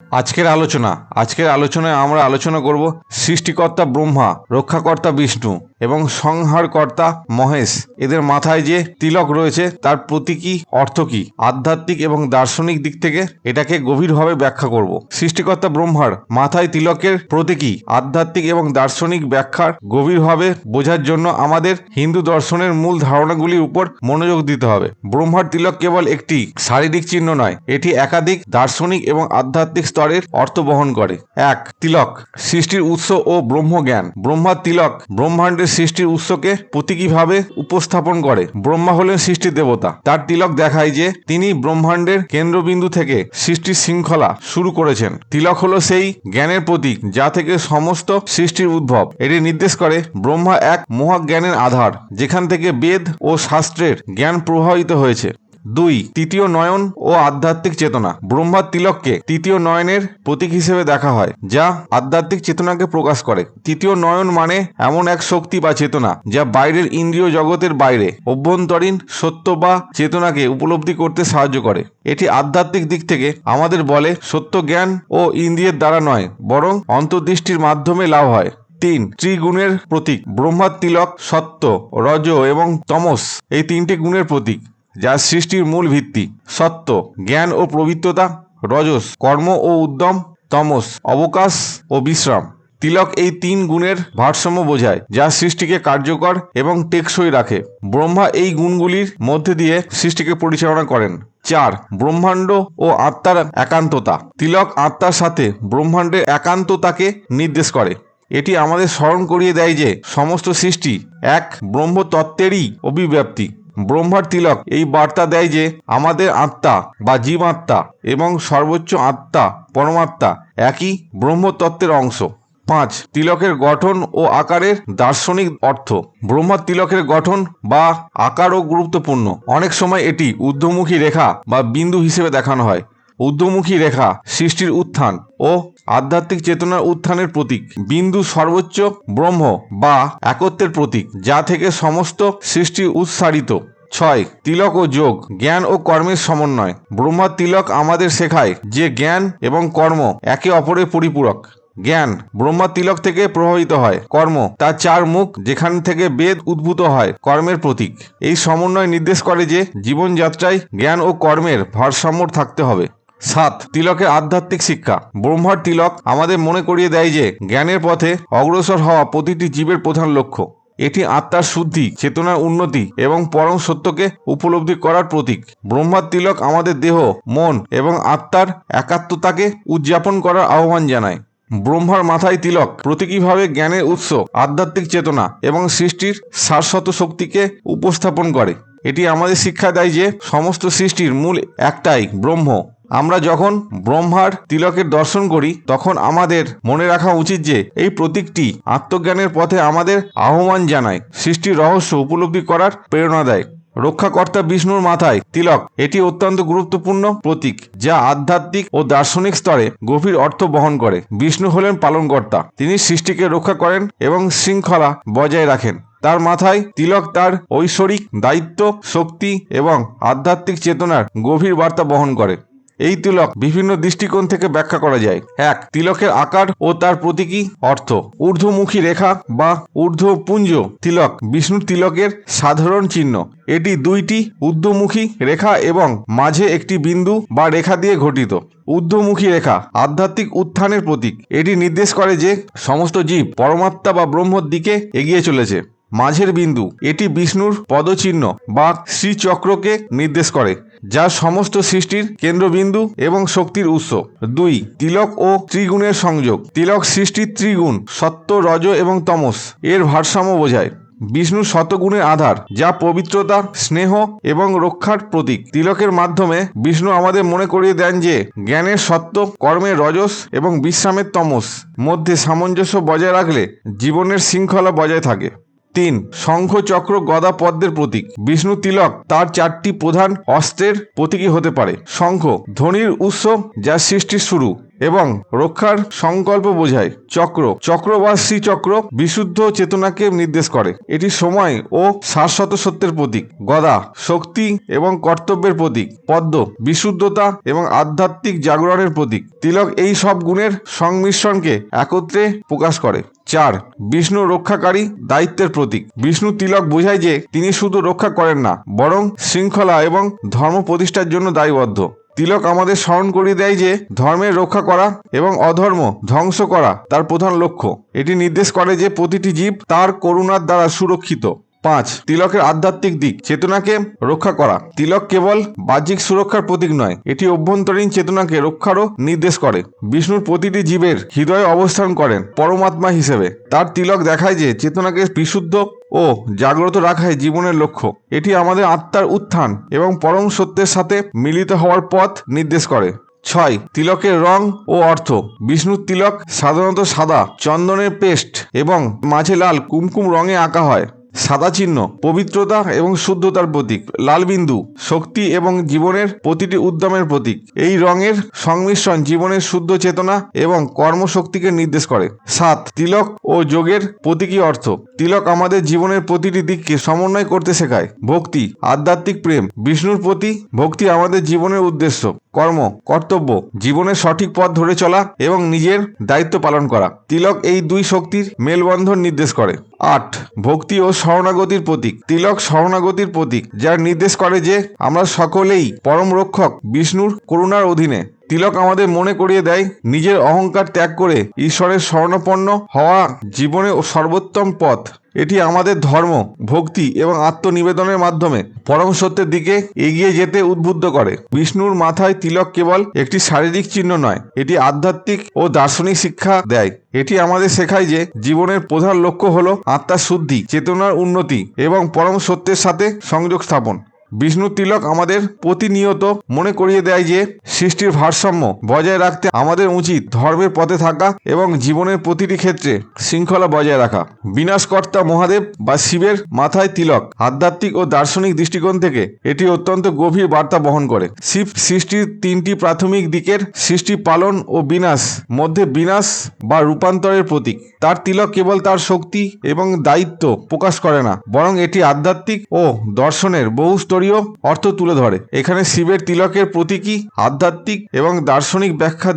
আজকের আলোচনা আজকের আলোচনায় আমরা আলোচনা করব সৃষ্টিকর্তা ব্রহ্মা রক্ষাকর্তা বিষ্ণু। এবং সংহারকর্তা মহেশ। এদের মাথায় যে তিলক রয়েছে, তার প্রতীকী অর্থ কী? আধ্যাত্মিক এবং দার্শনিক দিক থেকে এটাকে গভীরভাবে ব্যাখ্যা করব। সৃষ্টিকর্তা ব্রহ্মার মাথায় তিলকের প্রতীকী আধ্যাত্মিক এবং দার্শনিক ব্যাখ্যার গভীরভাবে বোঝার জন্য আমাদের হিন্দু দর্শনের মূল ধারণাগুলির উপর মনোযোগ দিতে হবে। ব্রহ্মার তিলক কেবল একটি শারীরিক চিহ্ন নয়, এটি একাধিক দার্শনিক এবং আধ্যাত্মিক স্তরের অর্থ বহন করে। এক, তিলক, সৃষ্টির উৎস ও ব্রহ্মজ্ঞান। ব্রহ্মার তিলক ব্রহ্মাণ্ডের সৃষ্টির উৎসকে প্রতীকীভাবে উপস্থাপন করে। ব্রহ্মা হলেন সৃষ্টির দেবতা। তার তিলক দেখায় যে তিনি ব্রহ্মাণ্ডের কেন্দ্রবিন্দু থেকে সৃষ্টির শৃঙ্খলা শুরু করেছেন। তিলক হলো সেই জ্ঞানের প্রতীক যা থেকে সমস্ত সৃষ্টির উদ্ভব। এটি নির্দেশ করে ব্রহ্মা এক মহাজ্ঞানের আধার, যেখান থেকে বেদ ও শাস্ত্রের জ্ঞান প্রভাবিত হয়েছে। দুই, তৃতীয় নয়ন ও আধ্যাত্মিক চেতনা। ব্রহ্মার তিলককে তৃতীয় নয়নের প্রতীক হিসেবে দেখা হয়, যা আধ্যাত্মিক চেতনাকে প্রকাশ করে। তৃতীয় নয়ন মানে এমন এক শক্তি বা চেতনা, যা বাইরের ইন্দ্রিয় জগতের বাইরে, অভ্যন্তরীণ সত্য বা চেতনাকে উপলব্ধি করতে সাহায্য করে। এটি আধ্যাত্মিক দিক থেকে আমাদের বলে, সত্য জ্ঞান ও ইন্দ্রিয়ের দ্বারা নয়, বরং অন্তর্দৃষ্টির মাধ্যমে লাভ হয়। তিন, ত্রিগুণের প্রতীক ব্রহ্মার তিলক, সত্য, রজ এবং তমস, এই তিনটি গুণের প্রতীক। যা সৃষ্টির মূল ভিত্তি সত্য জ্ঞান ও পবিত্রতা, রজস, কর্ম ও উদ্যম, তমস, অবকাশ ও বিশ্রাম। তিলক এই তিন গুণের ভারসাম্য বোঝায়, যা সৃষ্টিকে কার্যকর এবং টেকসই রাখে। ব্রহ্মা এই গুণগুলির মধ্যে দিয়ে সৃষ্টিকে পরিচালনা করেন। চার, ব্রহ্মাণ্ড ও আত্মার একান্ততা। তিলক আত্মার সাথে ব্রহ্মাণ্ডের একান্ততাকে নির্দেশ করে। এটি আমাদের স্মরণ করিয়ে দেয় যে সমস্ত সৃষ্টি এক ব্রহ্মতত্ত্বেরই অভিব্যক্তি। ব্রহ্মার তিলক। এই বার্তা দেয় যে, আমাদের আত্মা বা জীবাত্মা এবং সর্বোচ্চ আত্মা, পরমাত্মা একই ব্রহ্মতত্ত্বের অংশ। পাঁচ, তিলকের গঠন ও আকারের দার্শনিক অর্থ। ব্রহ্মার তিলকের গঠন বা আকারও গুরুত্বপূর্ণ। অনেক সময় এটি ঊর্ধ্বমুখী রেখা বা বিন্দু হিসেবে দেখানো হয়। ঊর্ধ্বমুখী রেখা, সৃষ্টির উত্থান ও আধ্যাত্মিক চেতনার উত্থানের প্রতীক, বিন্দু সর্বোচ্চ ব্রহ্ম বা একত্বের প্রতীক, যা থেকে সমস্ত সৃষ্টি উৎসারিত। ছয়, তিলক ও যোগ, জ্ঞান ও কর্মের সমন্বয়। ব্রহ্মার তিলক আমাদের শেখায় যে জ্ঞান এবং কর্ম একে অপরের পরিপূরক। জ্ঞান, ব্রহ্মা তিলক থেকে প্রভাবিত হয়। কর্ম তার চার মুখ, যেখান থেকে বেদ উদ্ভূত হয়, কর্মের প্রতীক। এই সমন্বয় নির্দেশ করে যে জীবনযাত্রায় জ্ঞান ও কর্মের ভারসাম্য থাকতে হবে। সাত, তিলকের আধ্যাত্মিক শিক্ষা। ব্রহ্মার তিলক আমাদের মনে করিয়ে দেয় যে, জ্ঞানের পথে অগ্রসর হওয়া প্রতিটি জীবের প্রধান লক্ষ্য। এটি আত্মার শুদ্ধি, চেতনার উন্নতি এবং পরম সত্যকে উপলব্ধি করার প্রতীক। ব্রহ্মার তিলক আমাদের দেহ, মন এবং আত্মার একাত্মতাকে উদযাপন করার আহ্বান জানায়। ব্রহ্মার মাথায় তিলক প্রতীকীভাবে জ্ঞানের উৎস, আধ্যাত্মিক চেতনা এবং সৃষ্টির শাশ্বত শক্তিকে উপস্থাপন করে। এটি আমাদের শিক্ষা দেয় যে, সমস্ত সৃষ্টির মূল একটাই ব্রহ্ম। আমরা যখন ব্রহ্মার তিলকের দর্শন করি, তখন আমাদের মনে রাখা উচিত যে, এই প্রতীকটি আত্মজ্ঞানের পথে আমাদের আহ্বান জানায়, সৃষ্টির রহস্য উপলব্ধি করার প্রেরণা দেয়। রক্ষাকর্তা বিষ্ণুর মাথায় তিলক, এটি অত্যন্ত গুরুত্বপূর্ণ প্রতীক, যা আধ্যাত্মিক ও দার্শনিক স্তরে গভীর অর্থ বহন করে। বিষ্ণু হলেন পালনকর্তা, তিনি সৃষ্টিকে রক্ষা করেন এবং শৃঙ্খলা বজায় রাখেন। তার মাথায় তিলক তার ঐশ্বরিক দায়িত্ব, শক্তি এবং আধ্যাত্মিক চেতনার গভীর বার্তা বহন করে। এই তিলক বিভিন্ন দৃষ্টিকোণ থেকে ব্যাখ্যা করা যায়। এক, তিলকের আকার ও তার প্রতীকী অর্থ। ঊর্ধ্বমুখী রেখা বা ঊর্ধ্বপুঞ্জ তিলক বিষ্ণুর তিলকের সাধারণ চিহ্ন। এটি দুইটি ঊর্ধ্বমুখী রেখা এবং মাঝে একটি বিন্দু বা রেখা দিয়ে গঠিত। ঊর্ধ্বমুখী রেখা, আধ্যাত্মিক উত্থানের প্রতীক। এটি নির্দেশ করে যে সমস্ত জীব পরমাত্মা বা ব্রহ্মর দিকে এগিয়ে চলেছে। মাঝের বিন্দু, এটি বিষ্ণুর পদচিহ্ন বা শ্রীচক্রকে নির্দেশ করে। যা সমস্ত সৃষ্টির কেন্দ্রবিন্দু এবং শক্তির উৎস। দুই, তিলক ও ত্রিগুণের সংযোগ। তিলক সৃষ্টির ত্রিগুণ সত্য রজ এবং তমস। এর ভারসাম্য বোঝায়। বিষ্ণু শতগুণের আধার, যা পবিত্রতা, স্নেহ এবং রক্ষার প্রতীক। তিলকের মাধ্যমে বিষ্ণু আমাদের মনে করিয়ে দেন যে, জ্ঞানের সত্য কর্মের রজস এবং বিশ্রামের তমস। মধ্যে সামঞ্জস্য বজায় রাখলে জীবনের শৃঙ্খলা বজায় থাকে। তিন শঙ্খ চক্র গদা পদ্মের প্রতীক। বিষ্ণু তিলক, তার চারটি প্রধান অস্ত্রের প্রতীকী হতে পারে। শঙ্খ, ধ্বনির উৎস যা সৃষ্টির শুরু। এবং রক্ষার সংকল্প বোঝায়। চক্র। চক্র বা শ্রীচক্র বিশুদ্ধ চেতনাকে নির্দেশ করে। এটি সময় ও শাশ্বত সত্যের প্রতীক। গদা, শক্তি এবং কর্তব্যের প্রতীক। পদ্ম, বিশুদ্ধতা এবং আধ্যাত্মিক জাগরণের প্রতীক। তিলক এই সব গুণের সংমিশ্রণকে একত্রে প্রকাশ করে। চার, বিষ্ণু রক্ষাকারী দায়িত্বের প্রতীক। বিষ্ণু তিলক বোঝায় যে তিনি শুধু রক্ষা করেন না, বরং শৃঙ্খলা এবং ধর্ম প্রতিষ্ঠার জন্য দায়বদ্ধ। তিলক আমাদের স্মরণ করিয়ে দেয় যে ধর্মের রক্ষা করা এবং অধর্ম ধ্বংস করা তার প্রধান লক্ষ্য। এটি নির্দেশ করে যে প্রতিটি জীব তার করুণার দ্বারা সুরক্ষিত। পাঁচ, তিলকের আধ্যাত্মিক দিক, চেতনাকে রক্ষা করা। তিলক কেবল বাহ্যিক সুরক্ষার প্রতীক নয়, এটি অভ্যন্তরীণ চেতনাকে রক্ষারও নির্দেশ করে। বিষ্ণুর প্রতিটি জীবের হৃদয়ে অবস্থান করেন পরমাত্মা হিসেবে। তার তিলক দেখায় যে চেতনাকে বিশুদ্ধ ও জাগ্রত রাখাই জীবনের লক্ষ্য। এটি আমাদের আত্মার উত্থান এবং পরম সত্যের সাথে মিলিত হওয়ার পথ নির্দেশ করে। ছয়, তিলকের রং ও অর্থ। বিষ্ণুর তিলক সাধারণত সাদা, চন্দনের পেস্ট এবং মাঝে লাল, কুমকুম রঙে আঁকা হয়। সাদা চিহ্ন, পবিত্রতা এবং শুদ্ধতার প্রতীক, লাল বিন্দু, শক্তি এবং জীবনের প্রতিটি উদ্যমের প্রতীক। এই রঙের সংমিশ্রণ জীবনের শুদ্ধ চেতনা এবং কর্মশক্তিকে নির্দেশ করে। সাত, তিলক ও যোগের প্রতীকী অর্থ। তিলক আমাদের জীবনের প্রতিটি দিককে সমন্বয় করতে শেখায়। ভক্তি, আধ্যাত্মিক প্রেম, বিষ্ণুর প্রতি ভক্তি আমাদের জীবনের উদ্দেশ্য। কর্ম, কর্তব্য, জীবনের সঠিক পথ ধরে চলা এবং নিজের দায়িত্ব পালন করা। তিলক এই দুই শক্তির মেলবন্ধন নির্দেশ করে। আট, ভক্তি ও শরণাগতির প্রতীক। তিলক শরণাগতির প্রতীক, যার নির্দেশ করে যে আমরা সকলেই পরম রক্ষক বিষ্ণুর করুণার অধীনে তিলক আমাদের মনে করিয়ে দেয়, নিজের অহংকার ত্যাগ করে ঈশ্বরের স্বর্ণপন্ন হওয়া জীবনে ও সর্বোত্তম পথ। এটি আমাদের ধর্ম, ভক্তি এবং আত্মনিবেদনের মাধ্যমে পরম সত্যের দিকে এগিয়ে যেতে উদ্বুদ্ধ করে। বিষ্ণুর মাথায় তিলক কেবল একটি শারীরিক চিহ্ন নয়, এটি আধ্যাত্মিক ও দার্শনিক শিক্ষা দেয়। এটি আমাদের শেখায় যে জীবনের প্রধান লক্ষ্য হল আত্মার শুদ্ধি, চেতনার উন্নতি এবং পরম সত্যের সাথে সংযোগ স্থাপন। বিষ্ণু তিলক আমাদের প্রতিনিয়ত মনে করিয়ে দেয় যে সৃষ্টির ভারসাম্য বজায় রাখতে আমাদের উচিত ধর্মের পথে থাকা এবং জীবনের প্রতিটি ক্ষেত্রে শৃঙ্খলা বজায় রাখা। বিনাশকর্তা মহাদেব বা শিবের মাথায় তিলক আধ্যাত্মিক ও দার্শনিক দৃষ্টিকোণ থেকে এটি অত্যন্ত গভীর বার্তা বহন করে। শিব সৃষ্টির তিনটি প্রাথমিক দিকের সৃষ্টি পালন ও বিনাশ মধ্যে বিনাশ বা রূপান্তরের প্রতীক। তার তিলক কেবল তার শক্তি এবং দায়িত্ব প্রকাশ করে না, বরং এটি আধ্যাত্মিক ও দর্শনের বহু স্তরীয় অর্থ তুলে ধরে। এখানে শিবের তিলকের প্রতীকী, আধ্যাত্মিক এবং দার্শনিক ব্যাখ্যা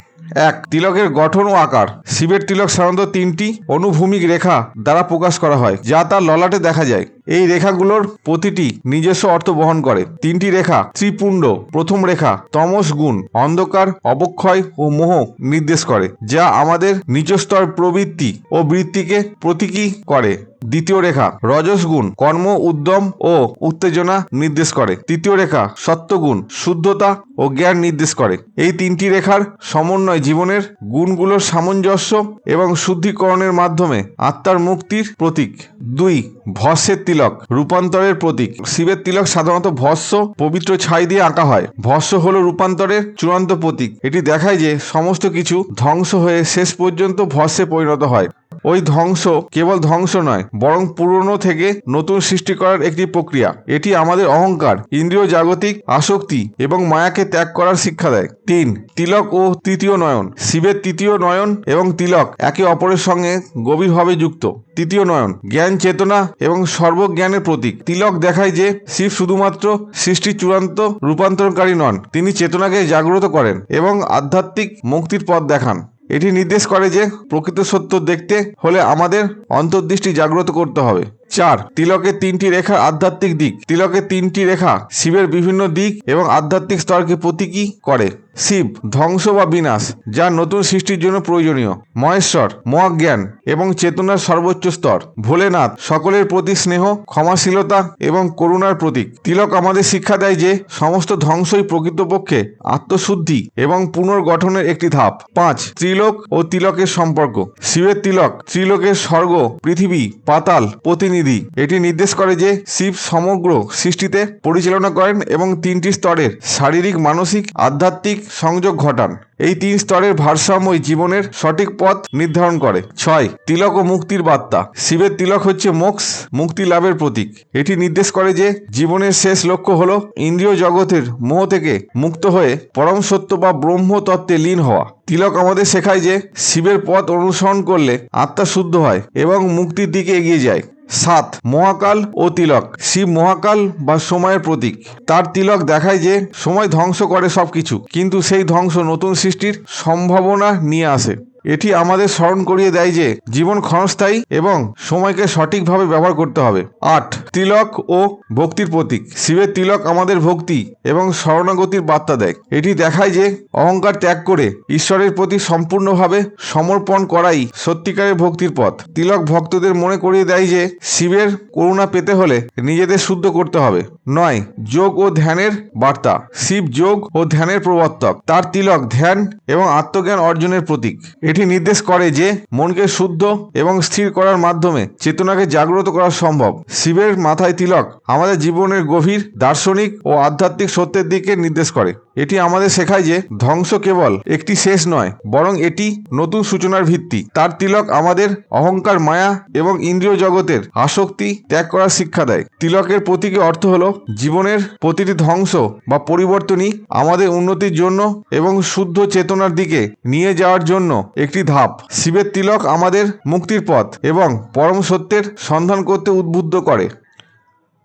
এক, তিলকের গঠন ও আকার। শিবের তিলক সাধারণত তিনটি অনুভূমিক রেখা দ্বারা প্রকাশ করা হয়, যা তার ললাটে দেখা যায়। এই রেখাগুলোর প্রতিটি নিজস্ব অর্থ বহন করে। তিনটি রেখা ত্রিপুণ্ড। প্রথম রেখা তমস গুণ, অন্ধকার, অবক্ষয় ও মোহ নির্দেশ করে, যা আমাদের নিচস্তর প্রবৃত্তি ও বৃত্তিকে প্রতীকী করে। দ্বিতীয় রেখা রজস গুণ, কর্ম, উদ্যম ও উত্তেজনা নির্দেশ করে। তৃতীয় রেখা সত্যগুণ শুদ্ধতা ও জ্ঞান নির্দেশ করে। এই তিনটি রেখার সমন্বয় জীবনের গুণগুলোর সামঞ্জস্য এবং শুদ্ধিকরণের মাধ্যমে আত্মার মুক্তির প্রতীক। দুই, ভস্যের তিলক। রূপান্তরের প্রতীক। শিবের তিলক সাধারণত ভস্য, পবিত্র ছাই দিয়ে আঁকা হয়। ভস্য হল রূপান্তরের চূড়ান্ত প্রতীক। এটি দেখায় যে সমস্ত কিছু ধ্বংস হয়ে শেষ পর্যন্ত ভস্যে পরিণত হয়। ওই ধ্বংস কেবল ধ্বংস নয়, বরং পুরনো থেকে নতুন সৃষ্টি করার একটি প্রক্রিয়া। এটি আমাদের অহংকার, ইন্দ্রিয় জাগতিক আসক্তি এবং মায়াকে ত্যাগ করার শিক্ষা দেয়। তিন, তিলক ও তৃতীয় নয়ন। শিবের তৃতীয় নয়ন এবং তিলক একে অপরের সঙ্গে গভীরভাবে যুক্ত। তৃতীয় নয়ন, জ্ঞান চেতনা এবং সর্বজ্ঞানের প্রতীক। তিলক দেখায় যে শিব শুধুমাত্র সৃষ্টির চূড়ান্ত রূপান্তরকারী নন, তিনি চেতনাকে জাগ্রত করেন এবং আধ্যাত্মিক মুক্তির পথ দেখান। এটি নির্দেশ করে যে প্রকৃত সত্য দেখতে হলে আমাদের অন্তর্দৃষ্টি জাগ্রত করতে হবে। চার তিলকের তিনটি রেখার আধ্যাত্মিক দিক। তিলকের তিনটি রেখা শিবের বিভিন্ন দিক এবং আধ্যাত্মিক স্তরকে প্রতীকী করে। শিব, ধ্বংস বা বিনাশ, যা নতুন সৃষ্টির জন্য প্রয়োজনীয়। মহেশ্বর, মহাজ্ঞান এবং চেতনার সর্বোচ্চ স্তর। ভোলেনাথ, সকলের প্রতি স্নেহ, ক্ষমাশীলতা এবং করুণার প্রতীক। তিলক আমাদের শিক্ষা দেয় যে, সমস্ত ধ্বংসই প্রকৃতপক্ষে আত্মশুদ্ধি এবং পুনর্গঠনের একটি ধাপ। পাঁচ, ত্রিলোক ও তিলকের সম্পর্ক। শিবের তিলক, ত্রিলোকের স্বর্গ, পৃথিবী, পাতাল প্রতিনিধি প্রতিনিধি। এটি নির্দেশ করে যে শিব সমগ্র সৃষ্টিতে পরিচালনা করেন এবং তিনটি স্তরের শারীরিক, মানসিক, আধ্যাত্মিক সংযোগ ঘটান। এই তিন স্তরের ভারসাম্যই জীবনের সঠিক পথ নির্ধারণ করে। ছয়, তিলক ও মুক্তির বার্তা। শিবের তিলক হচ্ছে মোক্ষ, মুক্তি লাভের প্রতীক। এটি নির্দেশ করে যে জীবনের শেষ লক্ষ্য হল ইন্দ্রিয় জগতের মোহ থেকে মুক্ত হয়ে পরম সত্য বা ব্রহ্ম তত্ত্বে লীন হওয়া। তিলক আমাদের শেখায় যে শিবের পথ অনুসরণ করলে আত্মা শুদ্ধ হয় এবং মুক্তির দিকে এগিয়ে যায়। সাত, মহাকাল ও তিলক। শিব মহাকাল বা সময়ের প্রতীক। তার তিলক দেখায় যে সময় ধ্বংস করে সব কিছু কিন্তু সেই ধ্বংস নতুন সৃষ্টির সম্ভাবনা নিয়ে আসে। এটি আমাদের স্মরণ করিয়ে দেয় যে জীবন ক্ষণস্থায়ী এবং সময়কে সঠিকভাবে ব্যবহার করতে হবে। আট, তিলক ও ভক্তির প্রতীক। শিবের তিলক আমাদের ভক্তি এবং শরণাগতির বার্তা দেয়। এটি দেখায় যে অহংকার ত্যাগ করে ঈশ্বরের প্রতি সম্পূর্ণভাবে সমর্পণ করাই সত্যিকারের ভক্তির পথ। তিলক ভক্তদের মনে করিয়ে দেয় যে শিবের করুণা পেতে হলে নিজেদের শুদ্ধ করতে হবে। নয়, যোগ ও ধ্যানের বার্তা। শিব যোগ ও ধ্যানের প্রবর্তক। তার তিলক ধ্যান এবং আত্মজ্ঞান অর্জনের প্রতীক। এটি নির্দেশ করে যে মনকে শুদ্ধ এবং স্থির করার মাধ্যমে চেতনাকে জাগ্রত করা সম্ভব। শিবের মাথায় তিলক আমাদের জীবনের গভীর দার্শনিক ও আধ্যাত্মিক সত্যের দিকে নির্দেশ করে। এটি আমাদের শেখায় যে ধ্বংস কেবল একটি শেষ নয়, বরং এটি নতুন সূচনার ভিত্তি। তার তিলক আমাদের অহংকার, মায়া এবং ইন্দ্রিয় জগতের আসক্তি ত্যাগ করার শিক্ষা দেয়। তিলকের প্রতীকী অর্থ হলো জীবনের প্রতিটি ধ্বংস বা পরিবর্তনই আমাদের উন্নতির জন্য এবং শুদ্ধ চেতনার দিকে নিয়ে যাওয়ার জন্য একটি ধাপ। শিবের তিলক আমাদের মুক্তির পথ এবং পরম সত্যের সন্ধান করতে উদ্বুদ্ধ করে।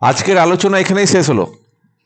আজকের আলোচনা এখানেই শেষ হলো।